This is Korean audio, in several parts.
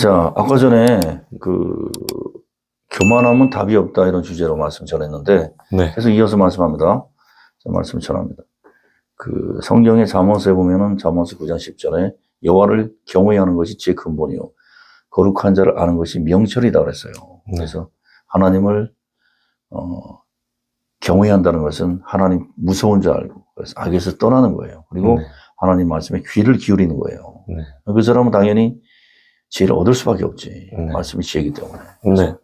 자, 아까 전에 그 교만하면 답이 없다 이런 주제로 말씀 전했는데 네. 계속 이어서 말씀합니다. 자, 말씀 전합니다. 그 성경의 잠언서에 보면은 잠언서 9장 10절에 여호와를 경외하는 것이 제 근본이요 거룩한 자를 아는 것이 명철이다 그랬어요. 네. 그래서 하나님을 어, 경외한다는 것은 하나님 무서운 줄 알고 그래서 악에서 떠나는 거예요. 그리고 네. 하나님 말씀에 귀를 기울이는 거예요. 네. 그 사람은 당연히 지혜를 얻을 수밖에 없지. 네. 말씀이 지혜이기 때문에. 네.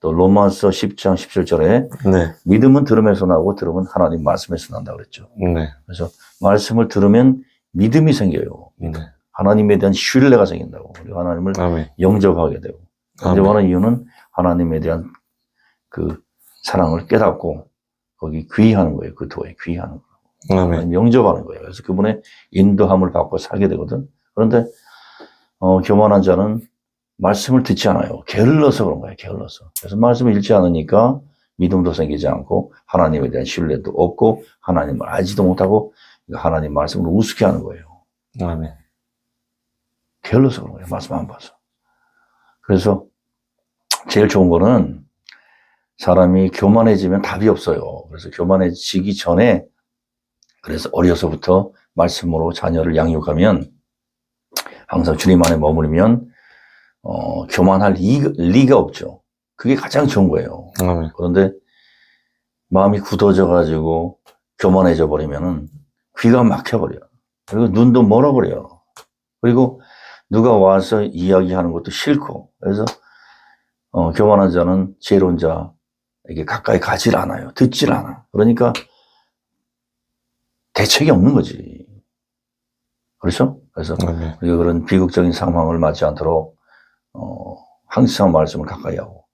또 로마서 10장 17절에 네. 믿음은 들음에서 나고 들음은 하나님 말씀에서 난다 그랬죠. 네. 그래서 말씀을 들으면 믿음이 생겨요. 네. 하나님에 대한 신뢰가 생긴다고. 그리고 하나님을 아멘. 영접하게 되고. 영접하는 이유는 하나님에 대한 그 사랑을 깨닫고 거기 귀의하는 거예요. 그 도에 귀의하는 거예요. 영접하는 거예요. 그래서 그분의 인도함을 받고 살게 되거든. 그런데 어, 교만한 자는 말씀을 듣지 않아요. 게을러서 그런 거예요. 게을러서. 그래서 말씀을 읽지 않으니까 믿음도 생기지 않고 하나님에 대한 신뢰도 없고 하나님을 알지도 못하고 하나님 말씀을 우습게 하는 거예요. 아멘. 게을러서 그런 거예요. 말씀 안 봐서. 그래서 제일 좋은 거는 사람이 교만해지면 답이 없어요. 그래서 교만해지기 전에 그래서 어려서부터 말씀으로 자녀를 양육하면 항상 주님 안에 머무르면 어, 교만할 리, 리가 없죠. 그게 가장 좋은 거예요. 아멘. 그런데 마음이 굳어져 가지고 교만해져 버리면은 귀가 막혀버려. 그리고 눈도 멀어버려. 그리고 누가 와서 이야기하는 것도 싫고. 그래서 어, 교만한 자는 지혜로운 자에게 가까이 가질 않아요. 듣질 않아. 그러니까 대책이 없는 거지. 그렇죠? 그래서 아멘. 우리가 그런 비극적인 상황을 맞지 않도록 어, 항상 말씀을 가까이 하고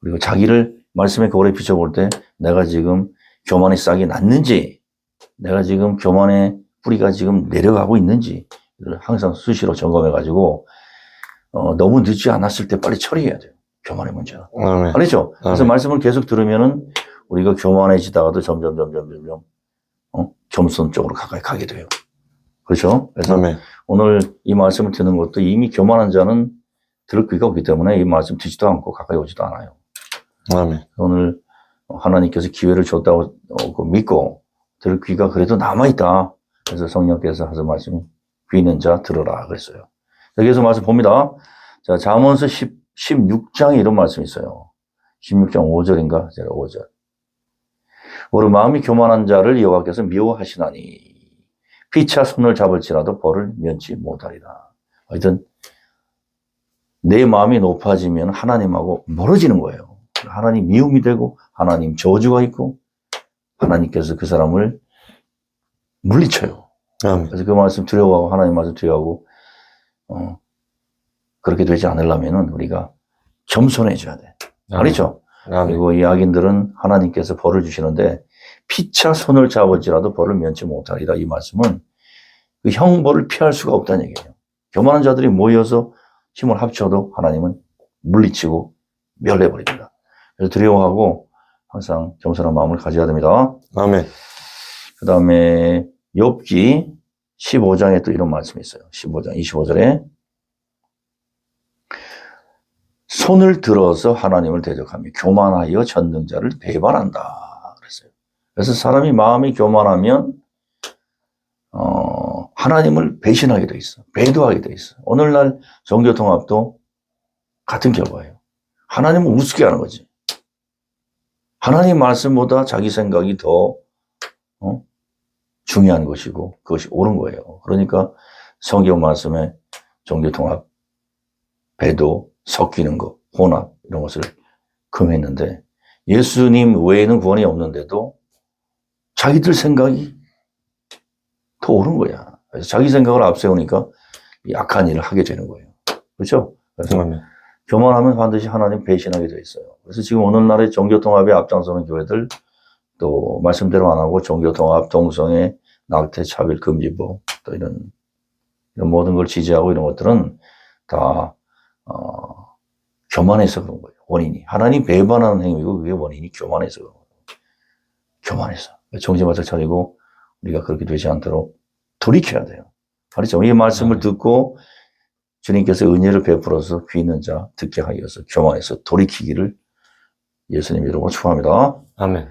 그리고 자기를 말씀의 거울에 비춰볼 때 내가 지금 교만의 싹이 났는지 내가 지금 교만의 뿌리가 지금 내려가고 있는지 를 항상 수시로 점검해 가지고 어, 너무 늦지 않았을 때 빨리 처리해야 돼요. 교만의 문제는. 아멘. 아니죠? 그래서 아멘. 말씀을 계속 들으면은 우리가 교만해지다가도 점점 점점 점점 어? 겸손 쪽으로 가까이 가게 돼요. 그렇죠? 그래서 아멘. 오늘 이 말씀을 듣는 것도 이미 교만한 자는 들을 귀가 없기 때문에 이 말씀 듣지도 않고 가까이 오지도 않아요. 아멘. 오늘 하나님께서 기회를 줬다고 믿고 들을 귀가 그래도 남아있다. 그래서 성령께서 하신 말씀이 귀 있는 자 들어라 그랬어요. 여기서 말씀 봅니다. 자, 잠언서 10, 16장에 이런 말씀이 있어요. 16장 5절인가? 제가 5절. 우리 마음이 교만한 자를 여호와께서 미워하시나니 피차 손을 잡을지라도 벌을 면치 못하리라. 하여튼 내 마음이 높아지면 하나님하고 멀어지는 거예요. 하나님 미움이 되고 하나님 저주가 있고 하나님께서 그 사람을 물리쳐요. 아멘. 그래서 그 말씀 드려가고 하나님 말씀 드려가고 어, 그렇게 되지 않으려면은 우리가 겸손해져야 돼. 아니죠? 아멘. 그리고 이 악인들은 하나님께서 벌을 주시는데 피차 손을 잡을지라도 벌을 면치 못하리라 이 말씀은 그 형벌을 피할 수가 없다는 얘기예요. 교만한 자들이 모여서 힘을 합쳐도 하나님은 물리치고 멸해버립니다. 그래서 두려워하고 항상 겸손한 마음을 가져야 됩니다. 아멘. 그 다음에 욥기 15장에 또 이런 말씀이 있어요. 15장 25절에 손을 들어서 하나님을 대적하며 교만하여 전능자를 배반한다 그래서 사람이 마음이 교만하면 어, 하나님을 배신하게 돼 있어. 배도하게 돼 있어. 오늘날 종교통합도 같은 결과예요. 하나님을 우습게 하는 거지. 하나님 말씀보다 자기 생각이 더 어? 중요한 것이고 그것이 옳은 거예요. 그러니까 성경 말씀에 종교통합, 배도, 섞이는 것, 혼합 이런 것을 금했는데 예수님 외에는 구원이 없는데도 자기들 생각이 더 옳은 거야. 그래서 자기 생각을 앞세우니까 이 악한 일을 하게 되는 거예요. 그렇죠? 그래서 아멘. 교만하면 반드시 하나님 배신하게 돼 있어요. 그래서 지금 오늘날의 종교통합에 앞장서는 교회들 또 말씀대로 안 하고 종교통합, 동성애, 낙태, 차별 금지법 또 이런 이런 모든 걸 지지하고 이런 것들은 다 어, 교만해서 그런 거예요. 원인이 하나님 배반하는 행위고 그게 원인이 교만해서 그런 거예요. 교만해서 정신 바짝 차리고 우리가 그렇게 되지 않도록 돌이켜야 돼요. 알았죠? 이 말씀을 네. 듣고 주님께서 은혜를 베풀어서 귀 있는 자 듣게 하여서 교만해서 돌이키기를 예수님 이름으로 축원합니다. 아멘.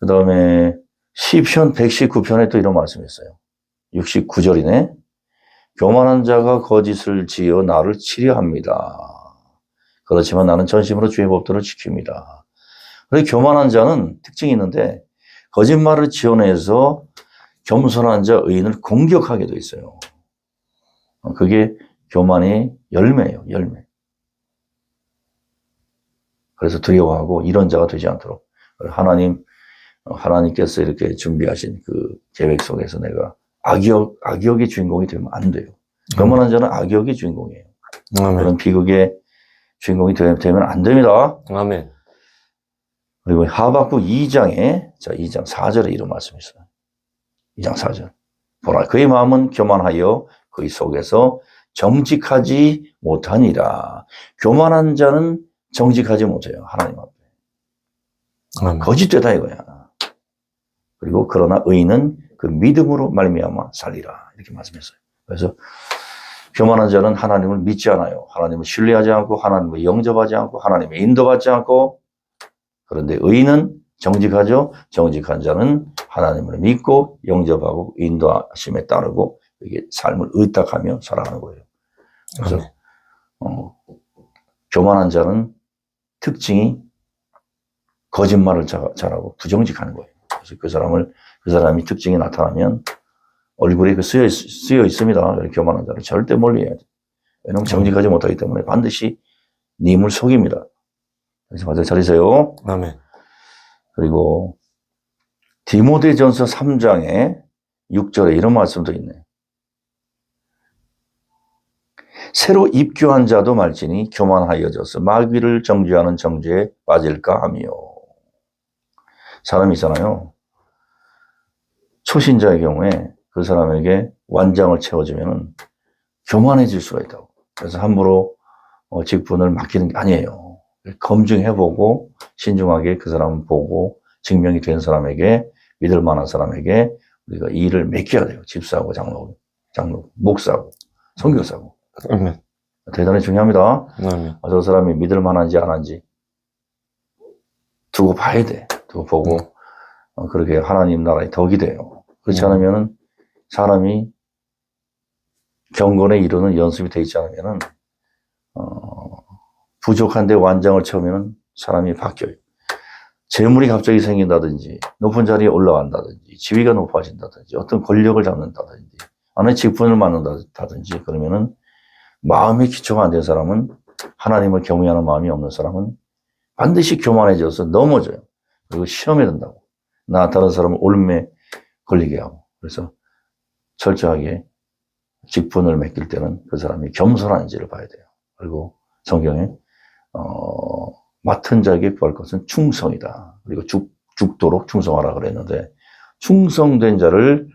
그 다음에 시편 119편에 또 이런 말씀이 있어요. 69절이네. 교만한 자가 거짓을 지어 나를 치려합니다. 그렇지만 나는 전심으로 주의 법도를 지킵니다. 그래서 교만한 자는 특징이 있는데 거짓말을 지어내서 겸손한 자 의인을 공격하게 돼 있어요. 어, 그게 교만의 열매예요, 열매. 그래서 두려워하고 이런 자가 되지 않도록 하나님 어, 하나님께서 이렇게 준비하신 그 계획 속에서 내가 악역 악역의 주인공이 되면 안 돼요. 교만한 자는 악역의 주인공이에요. 아멘. 그런 비극의 주인공이 되- 되면 안 됩니다. 아멘. 그리고 하박국 2장에 자 2장 4절에 이런 말씀이 있어요. 2장 4절. 보라 그의 마음은 교만하여 그의 속에서 정직하지 못하니라. 교만한 자는 정직하지 못해요. 하나님 앞에. 아멘. 거짓되다 이거야. 그리고 그러나 의인은 그 믿음으로 말미암아 살리라 이렇게 말씀했어요. 그래서 교만한 자는 하나님을 믿지 않아요. 하나님을 신뢰하지 않고 하나님을 영접하지 않고 하나님의 인도받지 않고 그런데 의인은 정직하죠. 정직한 자는 하나님을 믿고 영접하고 인도하심에 따르고 이게 삶을 의탁하며 살아가는 거예요. 그래서. 어, 교만한 자는 특징이 거짓말을 자- 잘하고 부정직하는 거예요. 그래서 그 사람을 그 사람이 특징이 나타나면 얼굴에 그 쓰여, 있, 쓰여 있습니다. 그래서 교만한 자를 절대 멀리 해야 돼. 왜냐하면 정직하지 못하기 때문에 반드시 님을 속입니다. 그래서 바짝 차리세요. 아멘. 그리고 디모데전서 3장에 6절에 이런 말씀도 있네. 새로 입교한 자도 말지니 교만하여져서 마귀를 정죄하는 정죄에 빠질까 하며 사람이 있잖아요. 초신자의 경우에 그 사람에게 완장을 채워주면 교만해질 수가 있다고. 그래서 함부로 어, 직분을 맡기는 게 아니에요. 검증해보고 신중하게 그 사람을 보고 증명이 된 사람에게 믿을 만한 사람에게 우리가 이 일을 맡겨야 돼요. 집사하고 장로, 장로, 목사하고 선교사하고 아멘. 대단히 중요합니다. 아, 저 사람이 믿을 만한지 안 한지 두고 봐야 돼. 두고 보고 어, 그렇게 하나님 나라의 덕이 돼요. 그렇지 음. 않으면은 사람이 경건에 이루는 연습이 돼 있지 않으면은 어, 부족한데 완장을 채우면은 사람이 바뀌어요. 재물이 갑자기 생긴다든지 높은 자리에 올라간다든지 지위가 높아진다든지 어떤 권력을 잡는다든지 안에 직분을 맡는다든지 그러면은 마음의 기초가 안 된 사람은 하나님을 경외하는 마음이 없는 사람은 반드시 교만해져서 넘어져요. 그리고 시험에 든다고. 나 다른 사람을 올매 걸리게 하고. 그래서 철저하게 직분을 맡길 때는 그 사람이 겸손한지를 봐야 돼요. 그리고 성경에 어, 맡은 자에게 구할 것은 충성이다. 그리고 죽, 죽도록 충성하라 그랬는데 충성된 자를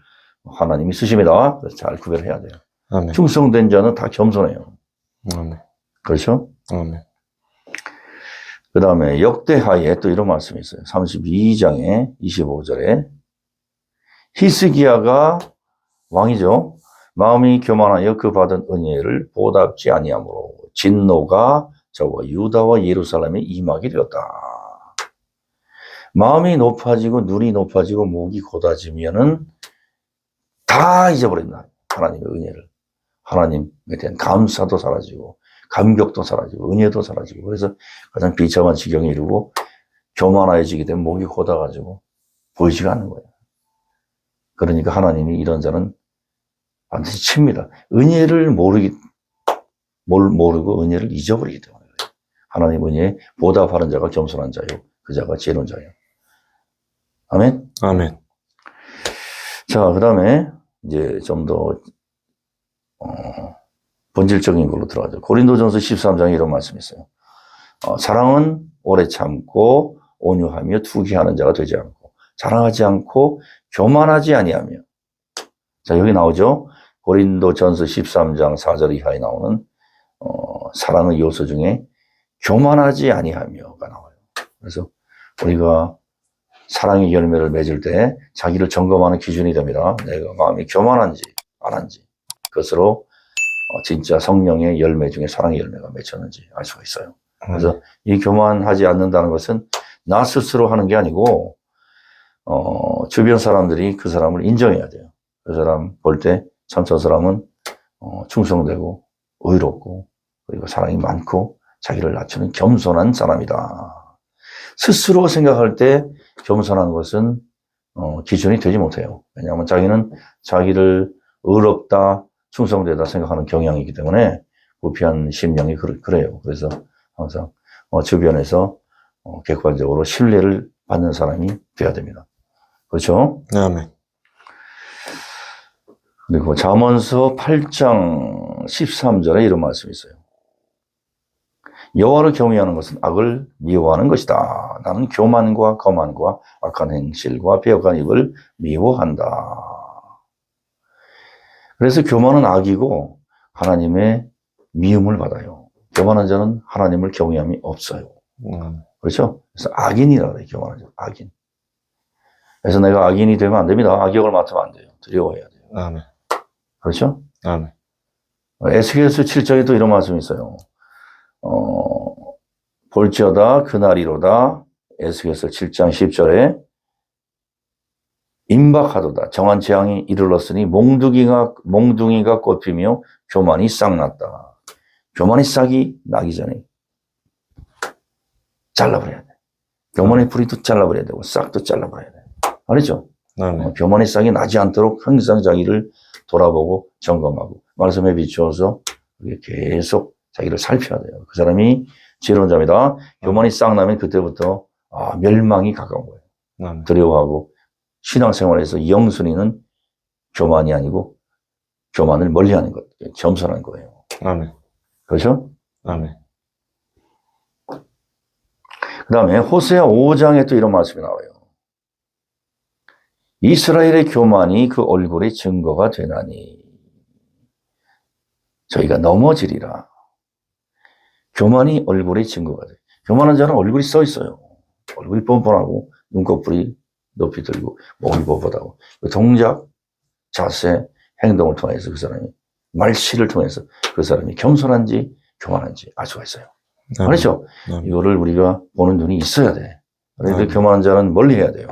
하나님이 쓰십니다. 그래서 잘 구별해야 돼요. 아멘. 충성된 자는 다 겸손해요. 아멘. 그렇죠? 아멘. 그 다음에 역대하에 또 이런 말씀이 있어요. 32장에 25절에 히스기야가 왕이죠. 마음이 교만하여 그 받은 은혜를 보답지 아니하므로 진노가 저와 유다와 예루살렘에 임하게 되었다. 마음이 높아지고 눈이 높아지고 목이 곧아지면은 다 잊어버린다. 하나님의 은혜를. 하나님에 대한 감사도 사라지고 감격도 사라지고 은혜도 사라지고 그래서 가장 비참한 지경에 이르고 교만해지게 되면 목이 곧아가지고 보이지가 않는 거예요. 그러니까 하나님이 이런 자는 반드시 칩니다. 은혜를 모르기 뭘 모르고 은혜를 잊어버리기 때문에. 하나님 은혜에 보답하는 자가 겸손한 자요. 그 자가 지혜로운 자요. 아멘. 아멘. 자, 그 다음에 이제 좀 더, 어, 본질적인 걸로 들어가죠. 고린도전서 13장에 이런 말씀이 있어요. 어, 사랑은 오래 참고 온유하며 투기하는 자가 되지 않고 자랑하지 않고 교만하지 아니하며 자, 여기 나오죠. 고린도전서 13장 4절 이하에 나오는 어, 사랑의 요소 중에 교만하지 아니하며가 나와요. 그래서 우리가 사랑의 열매를 맺을 때 자기를 점검하는 기준이 됩니다. 내가 마음이 교만한지 안 한지 그것으로 어, 진짜 성령의 열매 중에 사랑의 열매가 맺혔는지 알 수가 있어요. 그래서 이 교만하지 않는다는 것은 나 스스로 하는 게 아니고 어, 주변 사람들이 그 사람을 인정해야 돼요. 그 사람 볼 때 참 저 사람은 어, 충성되고 의롭고 그리고 사랑이 많고 자기를 낮추는 겸손한 사람이다. 스스로 생각할 때 겸손한 것은 어, 기준이 되지 못해요. 왜냐하면 자기는 자기를 의롭다, 충성되다 생각하는 경향이기 때문에 부피한 심령이 그, 그래요. 그래서 항상 어, 주변에서 어, 객관적으로 신뢰를 받는 사람이 돼야 됩니다. 그렇죠? 아멘. 그리고 잠언서 8장 13절에 이런 말씀이 있어요. 여호와를 경외하는 것은 악을 미워하는 것이다. 나는 교만과 거만과 악한 행실과 배역한 입을 미워한다. 그래서 교만은 악이고 하나님의 미움을 받아요. 교만한 자는 하나님을 경외함이 없어요. 아멘. 그렇죠? 그래서 악인이라 그래요. 교만한 자. 악인. 그래서 내가 악인이 되면 안 됩니다. 악역을 맡으면 안 돼요. 두려워해야 돼요. 아멘. 그렇죠? 아멘. 에스겔서 7장에 또 이런 말씀이 있어요. 어, 볼지어다 그날이로다 에스겔서 7장 10절에 임박하도다 정한 재앙이 이르렀으니 몽둥이가 몽둥이가 꽃피며 교만이 싹 났다. 교만이 싹이 나기 전에 잘라버려야 돼. 교만의 뿌리도 잘라버려야 되고 싹도 잘라버려야 돼. 알겠죠? 어, 아멘. 교만의 싹이 나지 않도록 항상 자기를 돌아보고 점검하고 말씀에 비추어서 계속 자기를 살펴야 돼요. 그 사람이 지혜로운 자입니다. 교만이 싹 나면 그때부터 아, 멸망이 가까운 거예요. 아멘. 두려워하고 신앙생활에서 영순위는 교만이 아니고 교만을 멀리하는 것, 겸손한 거예요. 아멘. 그렇죠? 아멘. 그 다음에 호세아 5장에 또 이런 말씀이 나와요. 이스라엘의 교만이 그 얼굴의 증거가 되나니 저희가 넘어지리라. 교만이 얼굴의 증거가 돼. 교만한 자는 얼굴이 써 있어요. 얼굴이 뻔뻔하고 눈꺼풀이 높이 들고 목이 뻣뻣하고 그 동작, 자세, 행동을 통해서 그 사람이 말씨를 통해서 그 사람이 겸손한지 교만한지 알 수가 있어요. 아멘. 알죠? 아멘. 이거를 우리가 보는 눈이 있어야 돼. 그런데 음. 교만한 자는 멀리 해야 돼요.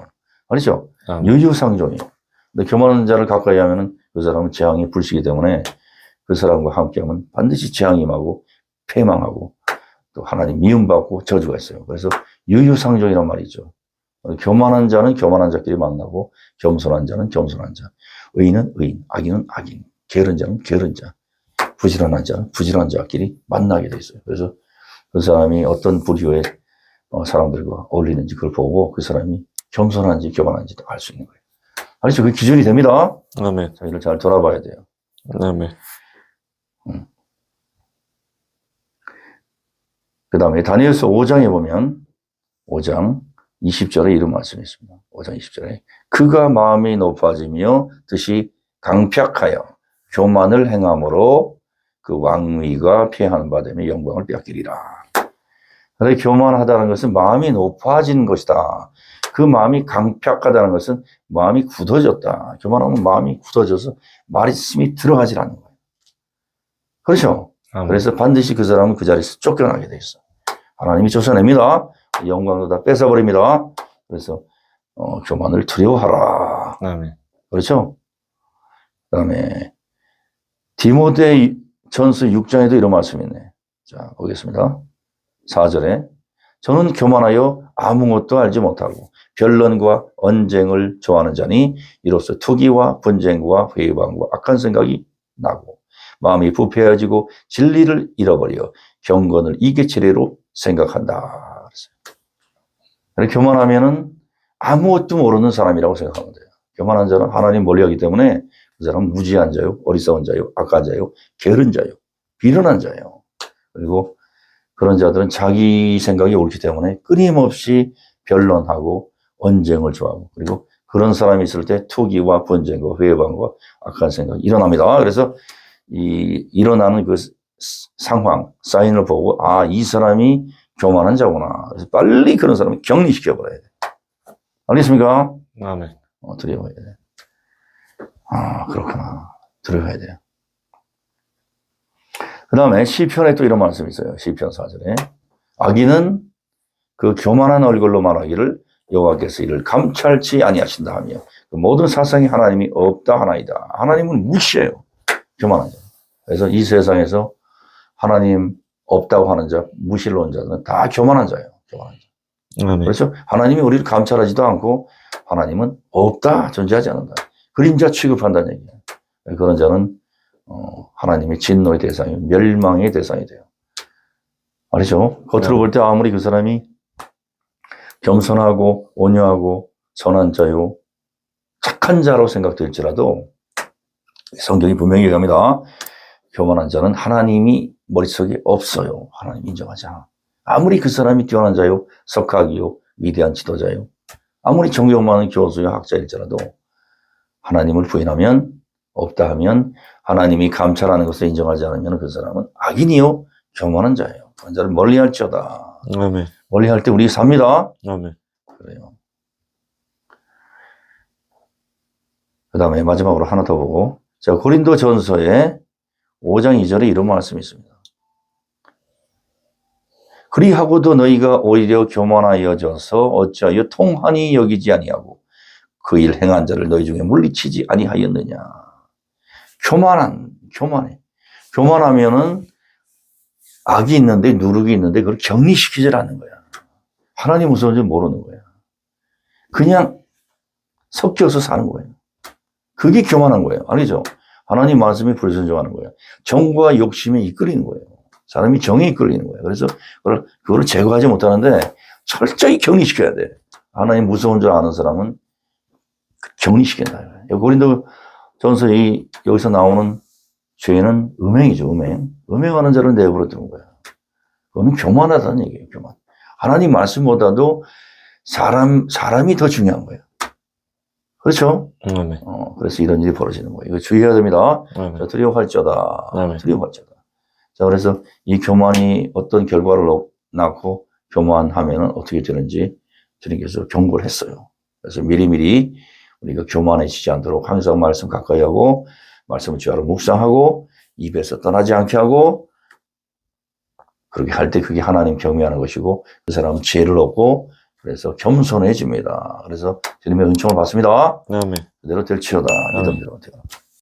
알죠? 아멘. 유유상종이요. 근데 교만한 자를 가까이 하면은 그 사람은 재앙이 불시기 때문에 그 사람과 함께 하면 반드시 재앙이 임하고 패망하고 또 하나님 미움받고 저주가 있어요. 그래서 유유상종이란 말이죠. 교만한 자는 교만한 자끼리 만나고 겸손한 자는 겸손한 자. 의인은 의인, 악인은 악인, 게으른 자는 게으른 자, 부지런한 자는 부지런한 자끼리 만나게 돼 있어요. 그래서 그 사람이 어떤 부류의 어, 사람들과 어울리는지 그걸 보고 그 사람이 겸손한지 교만한지도 알 수 있는 거예요. 알죠? 그 기준이 됩니다. 아멘. 자기를 잘 돌아봐야 돼요. 아멘. 그 다음에 다니엘서 5장에 보면 5장 20절에 이런 말씀이 있습니다. 5장 20절에 그가 마음이 높아지며 뜻이 강팍하여 교만을 행함으로 그 왕위가 피하는 바 되며 영광을 뺏기리라. 그런데 교만하다는 것은 마음이 높아진 것이다. 그 마음이 강팍하다는 것은 마음이 굳어졌다. 교만하면 마음이 굳어져서 말씀이 들어가질 않는 거예요. 그렇죠? 그래서 반드시 그 사람은 그 자리에서 쫓겨나게 돼 있어. 하나님이 쫓아냅니다. 영광도 다 뺏어버립니다. 그래서 어, 교만을 두려워하라. 아멘. 그렇죠? 그 다음에 디모데 전서 6장에도 이런 말씀이 있네. 자, 보겠습니다. 4절에 저는 교만하여 아무것도 알지 못하고 변론과 언쟁을 좋아하는 자니 이로써 투기와 분쟁과 회방과 악한 생각이 나고 마음이 부패해지고 진리를 잃어버려 경건을 이계치레로 생각한다. 교만하면은 아무것도 모르는 사람이라고 생각하면 돼요. 교만한 자는 하나님 멀리하기 때문에 그 사람은 무지한 자요, 어리석은 자요, 악한 자요, 게으른 자요, 비련한 자요. 그리고 그런 자들은 자기 생각이 옳기 때문에 끊임없이 변론하고 언쟁을 좋아하고 그리고 그런 사람이 있을 때 투기와 분쟁과 회방과 악한 생각이 일어납니다. 그래서 이 일어나는 그 상황, 사인을 보고 아, 이 사람이 교만한 자구나. 그래서 빨리 그런 사람을 격리시켜 버려야 돼. 알겠습니까? 아멘. 어, 두려워야 돼. 아, 그렇구나. 두려워야 돼요. 그 다음에 시편에 또 이런 말씀이 있어요. 시편 4절에. 악인은 그 교만한 얼굴로 말하기를 여호와께서 이를 감찰치 아니하신다 하며 그 모든 사상이 하나님이 없다 하나이다. 하나님은 무시해요. 교만한 자. 그래서 이 세상에서 하나님 없다고 하는 자, 무신론자는 다 교만한 자예요. 교만한 자. 아멘. 그렇죠? 하나님이 우리를 감찰하지도 않고 하나님은 없다, 존재하지 않는다. 그림자 취급한다는 얘기예요. 그런 자는 어, 하나님의 진노의 대상이 멸망의 대상이 돼요. 말이죠. 겉으로 네. 볼때 아무리 그 사람이 겸손하고 온유하고 선한 자요, 착한 자로 생각될지라도 성경이 분명히 얘기합니다. 교만한 자는 하나님이 머릿속에 없어요. 하나님 인정하지 않아. 아무리 그 사람이 뛰어난 자요, 석학이요, 위대한 지도자요, 아무리 존경 많은 교수요, 학자일지라도 하나님을 부인하면 없다 하면 하나님이 감찰하는 것을 인정하지 않으면 그 사람은 악인이요, 교만한 자예요. 그런 자를 멀리 할지어다. 아멘. 멀리 할 때 우리 삽니다. 아멘. 그래요. 그 다음에 마지막으로 하나 더 보고. 자, 고린도 전서에 5장 2절에 이런 말씀이 있습니다. 그리하고도 너희가 오히려 교만하여져서 어찌하여 통한이 여기지 아니하고 그 일 행한 자를 너희 중에 물리치지 아니하였느냐. 교만한, 교만해. 교만하면은 악이 있는데 누룩이 있는데 그걸 격리시키질 않는 거야. 하나님 무서운 줄 모르는 거야. 그냥 섞여서 사는 거예요. 그게 교만한 거예요. 아니죠? 하나님 말씀에 불순종하는 거예요. 정과 욕심에 이끌리는 거예요. 사람이 정에 이끌리는 거예요. 그래서 그걸, 그거를 제거하지 못하는데 철저히 격리시켜야 돼. 하나님 무서운 줄 아는 사람은 격리시킨다. 고린도 전서 이, 여기서 나오는 죄는 음행이죠, 음행. 음행하는 자를 내버려 두는 거야. 그거는 교만하다는 얘기예요, 교만. 하나님 말씀보다도 사람, 사람이 더 중요한 거예요. 그렇죠? 아멘. 어, 그래서 이런 일이 벌어지는 거예요. 이거 주의해야 됩니다. 자, 아멘. 두려워할지어다. 아멘. 두려워할지어다. 자, 그래서 이 교만이 어떤 결과를 얻- 낳고 교만하면은 어떻게 되는지 주님께서 경고를 했어요. 그래서 미리미리 우리가 교만해지지 않도록 항상 말씀 가까이 하고 말씀을 주하로 묵상하고 입에서 떠나지 않게 하고 그렇게 할 때 그게 하나님 경외하는 것이고 그 사람은 지혜를 얻고 그래서 겸손해집니다. 그래서 주님의 은총을 받습니다. 아멘. 그대로. 아멘. 믿음대로 되라.